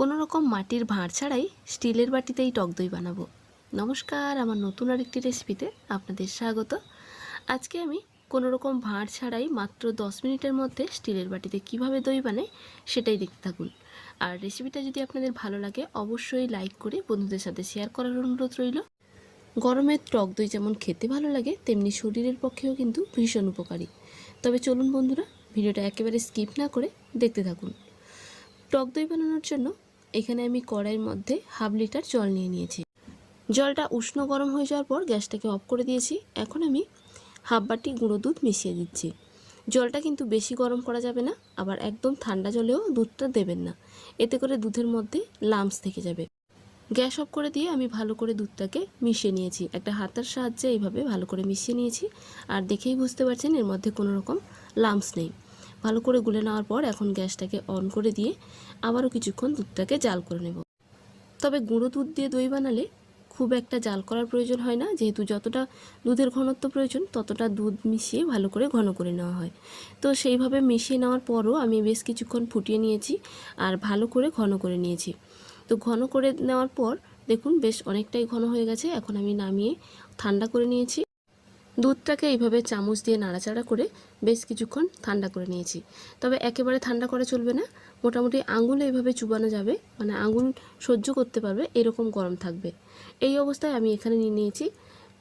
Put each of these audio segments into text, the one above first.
কোনো রকম মাটির ভাঁড় ছাড়াই স্টিলের বাটিতেই টক দই বানাবো। নমস্কার, আমার নতুন আরেকটি রেসিপিতে আপনাদের স্বাগত। আজকে আমি কোনো রকম ভাঁড় ছাড়াই মাত্র দশ মিনিটের মধ্যে স্টিলের বাটিতে কীভাবে দই বানাই সেটাই দেখতে থাকুন। আর রেসিপিটা যদি আপনাদের ভালো লাগে, অবশ্যই লাইক করে বন্ধুদের সাথে শেয়ার করার অনুরোধ রইল। গরমের টক দই যেমন খেতে ভালো লাগে, তেমনি শরীরের পক্ষেও কিন্তু ভীষণ উপকারী। তবে চলুন বন্ধুরা, ভিডিওটা একেবারে স্কিপ না করে দেখতে থাকুন। টক দই বানানোর জন্য এখানে আমি কড়াইয়ের মধ্যে হাফ লিটার জল নিয়ে নিয়েছি। জলটা উষ্ণ গরম হয়ে যাওয়ার পর গ্যাসটাকে অফ করে দিয়েছি। এখন আমি হাফ বাটি গুঁড়ো দুধ মিশিয়ে দিচ্ছি। জলটা কিন্তু বেশি গরম করা যাবে না, আবার একদম ঠান্ডা জলেও দুধটা দেবেন না। এতে করে দুধের মধ্যে লামস থেকে যাবে। গ্যাস অফ করে দিয়ে আমি ভালো করে দুধটাকে মিশিয়ে নিয়েছি। একটা হাতার সাহায্যে এইভাবে ভালো করে মিশিয়ে নিয়েছি। আর দেখেই বুঝতে পারছেন এর মধ্যে কোনো রকম লামস নেই। ভালো করে গুলে নেওয়ার পর এখন গ্যাসটাকে অন করে দিয়ে আবারও কিছুক্ষণ দুধটাকে জাল করে নেব। তবে গুঁড়ো দুধ দিয়ে দই বানালে খুব একটা জাল করার প্রয়োজন হয় না, যেহেতু যতটা দুধের ঘনত্ব প্রয়োজন ততটা দুধ মিশিয়ে ভালো করে ঘন করে নেওয়া হয়। তো সেইভাবে মিশিয়ে নেওয়ার পরও আমি বেশ কিছুক্ষণ ফুটিয়ে নিয়েছি আর ভালো করে ঘন করে নিয়েছি। তো ঘন করে নেওয়ার পর দেখুন বেশ অনেকটাই ঘন হয়ে গেছে, এখন আমি নামিয়ে ঠান্ডা করে নিয়েছি। দুধটাকে এইভাবে চামচ দিয়ে নাড়াচাড়া করে বেশ কিছুক্ষণ ঠান্ডা করে নিয়েছি। তবে একেবারে ঠান্ডা করা চলবে না। মোটামুটি আঙুল এইভাবে চুবানো যাবে মানে আঙুল সহ্য করতে পারবে, এরকম গরম থাকবে। এই অবস্থায় আমি এখানে নিয়ে নিয়েছি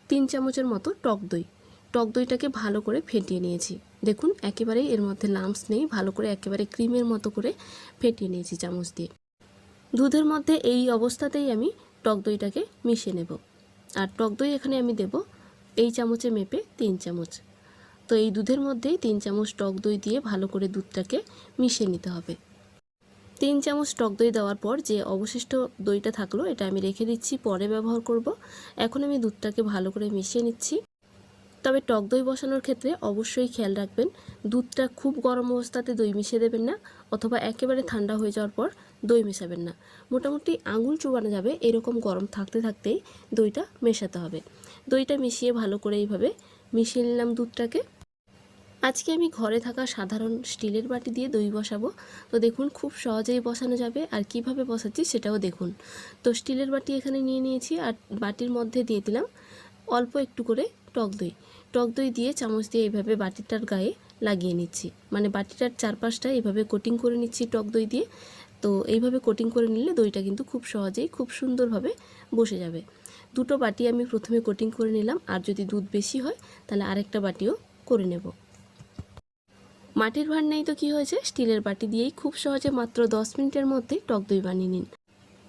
তিন চামচের মতো টক দই। টক দইটাকে ভালো করে ফেটিয়ে নিয়েছি। দেখুন, একেবারেই এর মধ্যে লাম্পস নেই, ভালো করে একেবারে ক্রিমের মতো করে ফেটিয়ে নিয়েছি চামচ দিয়ে। দুধের মধ্যে এই অবস্থাতেই আমি টক দইটাকে মিশিয়ে নেব। আর টক দই এখানে আমি দেব এই চামচে মেপে তিন চামচ। তো এই দুধের মধ্যেই তিন চামচ টক দই দিয়ে ভালো করে দুধটাকে মিশিয়ে নিতে হবে। তিন চামচ টক দই দেওয়ার পর যে অবশিষ্ট দইটা থাকল, এটা আমি রেখে দিচ্ছি, পরে ব্যবহার করব। এখন আমি দুধটাকে ভালো করে মিশিয়ে নিচ্ছি। তবে টক দই বসানোর ক্ষেত্রে অবশ্যই খেয়াল রাখবেন, দুধটা খুব গরম অবস্থাতে দই মিশিয়ে দেবেন না, অথবা একেবারে ঠান্ডা হয়ে যাওয়ার পর দই মেশাবেন না। মোটামুটি আঙুল চুবানো যাবে, এরকম গরম থাকতে থাকতেই দইটা মেশাতে হবে। দইটা মিশিয়ে ভালো করে এইভাবে মিশিয়ে নিলাম দুধটাকে। আজকে আমি ঘরে থাকা সাধারণ স্টিলের বাটি দিয়ে দই বসাবো। তো দেখুন, খুব সহজেই বসানো যাবে। আর কীভাবে বসাচ্ছি সেটাও দেখুন। তো স্টিলের বাটি এখানে নিয়ে নিয়েছি আর বাটির মধ্যে দিয়ে দিলাম অল্প একটু করে টক দই। টক দই দিয়ে চামচ দিয়ে এইভাবে বাটিটার গায়ে লাগিয়ে নিচ্ছি। মানে বাটিটার চারপাশটা এইভাবে কোটিং করে নিচ্ছি টক দই দিয়ে। তো এইভাবে কোটিং করে নিলে দইটা কিন্তু খুব সহজেই, খুব সুন্দরভাবে বসে যাবে। দুটো বাটি আমি প্রথমে কোটিং করে নিলাম, আর যদি দুধ বেশি হয়, তাহলে আরেকটা বাটিও করে নেব। মাটির ভাঁড় নেই তো কী হয়েছে, স্টিলের বাটি দিয়েই খুব সহজে মাত্র দশ মিনিটের মধ্যেই টক দই বানিয়ে নিন।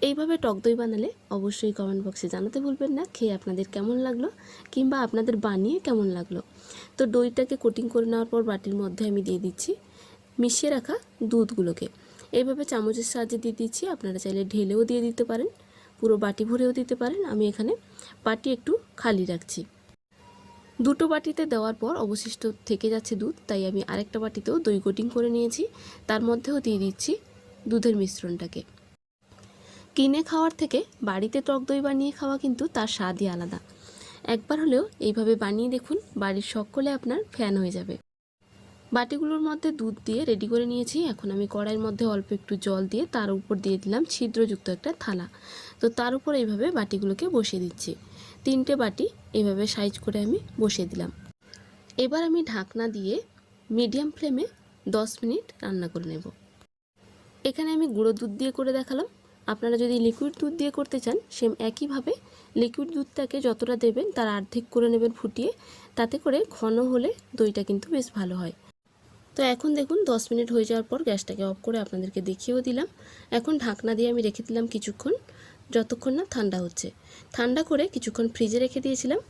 এইভাবে টক দই বানালে অবশ্যই কমেন্ট বক্সে জানাতে ভুলবেন না, খেয়ে আপনাদের কেমন লাগল, কিংবা আপনাদের বানিয়ে কেমন লাগল। তো দইটাকে কোটিং করে নেওয়ার পর বাটির মধ্যে আমি দিয়ে দিচ্ছি, মিশিয়ে রাখা দুধগুলোকে। এইভাবে চামচের সাহায্যে দিয়ে দিচ্ছি, আপনারা চাইলে ঢেলেও দিয়ে দিতে পারেন। পুরো বাটি ভরেও দিতে পারেন। আমি এখানে বাটি একটু খালি রাখছি। দুটো বাটিতে দেওয়ার পর অবশিষ্ট থেকে যাচ্ছে দুধ, তাই আমি আরেকটা বাটিতেও দই কোটিং করে নিয়েছি। তার মধ্যেও দিয়ে দিচ্ছি দুধের মিশ্রণটাকে। কিনে খাওয়ার থেকে বাড়িতে টক দই বানিয়ে খাওয়া কিন্তু তার স্বাদই আলাদা। একবার হলেও এইভাবে বানিয়ে দেখুন, বাড়ির সকলে আপনার ফ্যান হয়ে যাবে। বাটিগুলোর মধ্যে দুধ দিয়ে রেডি করে নিয়েছি। এখন আমি কড়াইয়ের মধ্যে অল্প একটু জল দিয়ে তার উপর দিয়ে দিলাম ছিদ্রযুক্ত একটা থালা। তো তার উপর এইভাবে বাটিগুলোকে বসিয়ে দিচ্ছি। তিনটে বাটি এইভাবে সাইজ করে আমি বসিয়ে দিলাম। এবার আমি ঢাকনা দিয়ে মিডিয়াম ফ্লেমে দশ মিনিট রান্না করে নেব। এখানে আমি গুঁড়ো দুধ দিয়ে করে দেখালাম। আপনারা যদি লিকুইড দুধ দিয়ে করতে চান সেম একইভাবে লিকুইড দুধটাকে যতটা দেবেন তার অর্ধেক করে নেবেন ফুটিয়ে। তাতে করে ঘন হলে দইটা কিন্তু বেশ ভালো হয়। তো এখন দেখুন, দশ মিনিট হয়ে যাওয়ার পর গ্যাসটাকে অফ করে আপনাদেরকে দেখিয়েও দিলাম। এখন ঢাকনা দিয়ে আমি রেখে দিলাম কিছুক্ষণ, যতক্ষণ না ঠান্ডা হচ্ছে। ঠান্ডা করে কিছুক্ষণ ফ্রিজে রেখে দিয়েছিলাম।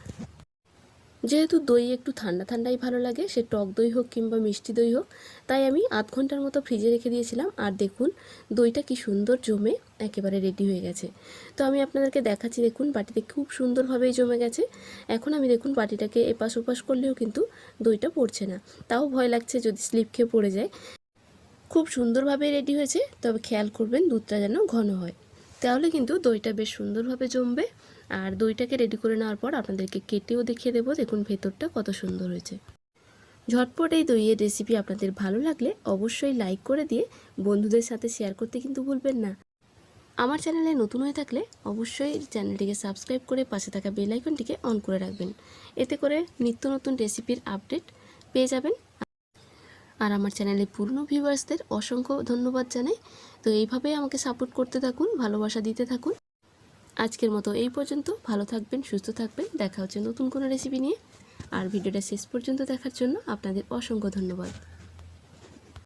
যেহেতু দই একটু ঠান্ডা ঠান্ডাই ভালো লাগে, সে টক দই হোক কিংবা মিষ্টি দই হোক, তাই আমি আধ ঘণ্টার মতো ফ্রিজে রেখে দিয়েছিলাম। আর দেখুন, দইটা কি সুন্দর জমে একেবারে রেডি হয়ে গেছে। তো আমি আপনাদেরকে দেখাচ্ছি, দেখুন, বাটিতে খুব সুন্দরভাবেই জমে গেছে। এখন আমি দেখুন, বাটিটাকে এপাশ ওপাশ করলেও কিন্তু দইটা পড়ছে না। তাও ভয় লাগছে যদি স্লিপ খেয়ে পড়ে যায়। খুব সুন্দরভাবে রেডি হয়েছে, তবে খেয়াল করবেন, দুধটা যেন ঘন হয়। তাহলে কিন্তু দইটা বেশ সুন্দরভাবে জমবে। আর দইটাকে রেডি করে নেওয়ার পর আপনাদেরকে কেটেও দেখিয়ে দেবো, দেখুন ভেতরটা কত সুন্দর হয়েছে। ঝটপট এই দইয়ের রেসিপি আপনাদের ভালো লাগলে অবশ্যই লাইক করে দিয়ে বন্ধুদের সাথে শেয়ার করতে কিন্তু ভুলবেন না। আমার চ্যানেলে নতুন হয়ে থাকলে অবশ্যই চ্যানেলটিকে সাবস্ক্রাইব করে পাশে থাকা বেল আইকনটিকে অন করে রাখবেন। এতে করে নিত্য নতুন রেসিপির আপডেট পেয়ে যাবেন। আর আমার চ্যানেলে পুরনো ভিউয়ার্সদের অসংখ্য ধন্যবাদ জানাই। তো এইভাবেই আমাকে সাপোর্ট করতে থাকুন, ভালোবাসা দিতে থাকুন। আজকের মতো এই পর্যন্ত। ভালো থাকবেন, সুস্থ থাকবেন। দেখা হচ্ছে নতুন কোনো রেসিপি নিয়ে। আর ভিডিওটা শেষ পর্যন্ত দেখার জন্য আপনাদের অসংখ্য ধন্যবাদ।